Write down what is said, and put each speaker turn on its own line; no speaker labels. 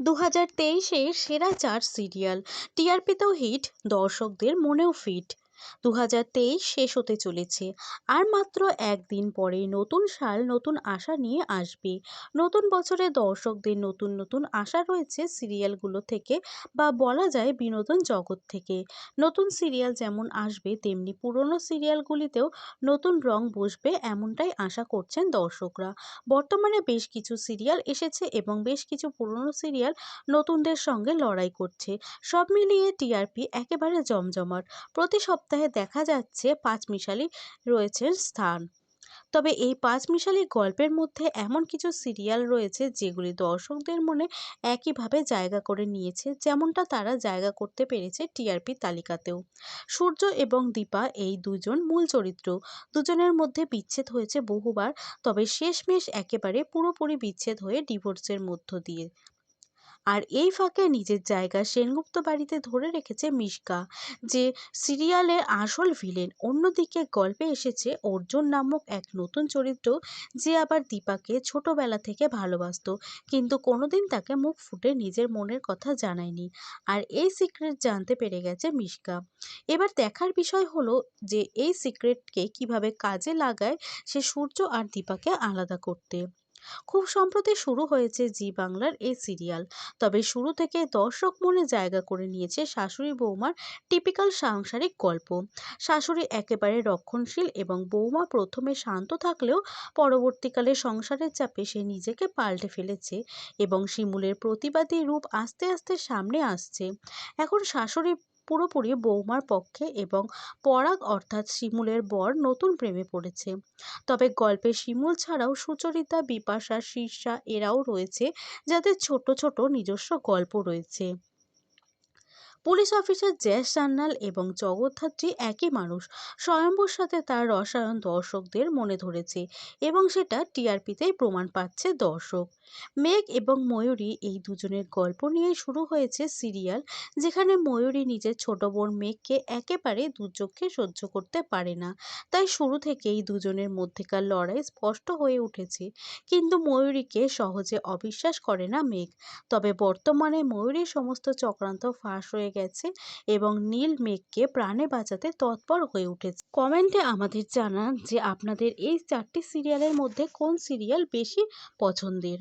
দু হাজার তেইশের সেরা চার সিরিয়াল টিআরপিতেও হিট দর্শকদের মনেও ফিট। দু হাজার তেইশ শেষ হতে চলেছে। আর মাত্র একদিন পরে নতুন সাল, নতুন আশা নিয়ে আসবে। নতুন বছরে দর্শকদের নতুন নতুন আশা রয়েছে সিরিয়ালগুলো থেকে বা বলা যায় বিনোদন জগৎ থেকে। নতুন সিরিয়াল যেমন আসবে, তেমনি পুরনো সিরিয়ালগুলিতেও নতুন রং বসবে এমনটাই আশা করছেন দর্শকরা। বর্তমানে বেশ কিছু সিরিয়াল এসেছে এবং বেশ কিছু পুরনো সিরিয়াল নতুনদের সঙ্গে লড়াই করছে। সব মিলিয়ে টিআরপি একেবারে জমজমাট। প্রতি সপ্তাহে দেখা যাচ্ছে পাঁচমিশালি রয়েছে স্থান। তবে এই পাঁচমিশালি গল্পের মধ্যে এমন কিছু সিরিয়াল রয়েছে যেগুলি দর্শকদের মনে একইভাবে জায়গা করে নিয়েছে, যেমনটা তারা জায়গা করতে পেরেছে টিআরপি তালিকাতেও। সূর্য এবং দীপা এই দুজন মূল চরিত্র। দুজনের মধ্যে বিচ্ছেদ হয়েছে বহুবার, তবে শেষমেশ একেবারে পুরোপুরি বিচ্ছেদ হয়ে ডিভোর্সের মধ্য দিয়ে। আর এই ফাঁকে নিজের জায়গা সেনগুপ্ত বাড়িতে ধরে রেখেছে মিশকা, যে সিরিয়ালের আসল ভিলেন। অন্যদিকে গল্পে এসেছে অর্জুন নামক এক নতুন চরিত্র যে আবার দীপাকে ছোটবেলা থেকে ভালোবাসত, কিন্তু কোনোদিন তাকে মুখ ফুটে নিজের মনের কথা জানায়নি। আর এই সিক্রেট জানতে পেরে গেছে মিশকা। এবার দেখার বিষয় হলো যে এই সিক্রেটকে কীভাবে কাজে লাগায় সে সূর্য আর দীপাকে আলাদা করতে। খুব সম্প্রতি শুরু হয়েছে জি বাংলার এই সিরিয়াল। তবে শুরু থেকে দর্শক মনে জায়গা করে নিয়েছে শাশুড়ি বৌমার টিপিক্যাল সাংসারিক গল্প। শাশুড়ি একেবারে রক্ষণশীল এবং বৌমা প্রথমে শান্ত থাকলেও পরবর্তীকালে সংসারের চাপে সে নিজেকে পাল্টে ফেলেছে এবং শিমুলের প্রতিবাদী রূপ আস্তে আস্তে সামনে আসছে। এখন শাশুড়ি পুরোপুরি বৌমার পক্ষে এবং পরাগ অর্থাৎ শিমুলের বর নতুন প্রেমে পড়েছে। তবে গল্পে শিমুল ছাড়াও সুচরিতা, বিপাশা শীর্ষা এরাও রয়েছে যাদের ছোট ছোট নিজস্ব গল্প রয়েছে। পুলিশ অফিসার জ্যাস জান্নাল এবং জগদ্ধাত্রী একই মানুষ। স্বয়ম্বুর সাথে তার রসায়ন দর্শকদের মনে ধরেছে এবং সেটা টিআরপিতেই প্রমাণ পাচ্ছে দর্শক। মেঘ এবং ময়ূরী এই দুজনের গল্প নিয়ে শুরু হয়েছে সিরিয়াল, যেখানে ময়ূরী নিজের ছোট বোন মেঘকে একেবারে দুচোখে সহ্য করতে পারে না। তাই শুরু থেকেই দুজনের মধ্যেকার লড়াই স্পষ্ট হয়ে উঠেছে। কিন্তু ময়ূরীকে সহজে অবিশ্বাস করে না মেঘ। তবে বর্তমানে ময়ূরীর সমস্ত চক্রান্ত ফাঁস হয়ে গেছে এবং নীল মেঘকে প্রাণে বাঁচাতে তৎপর হয়ে উঠেছে। কমেন্টে আমাদের জানান যে, আপনাদের এই চারটি সিরিয়ালের মধ্যে কোন সিরিয়াল বেশি পছন্দের?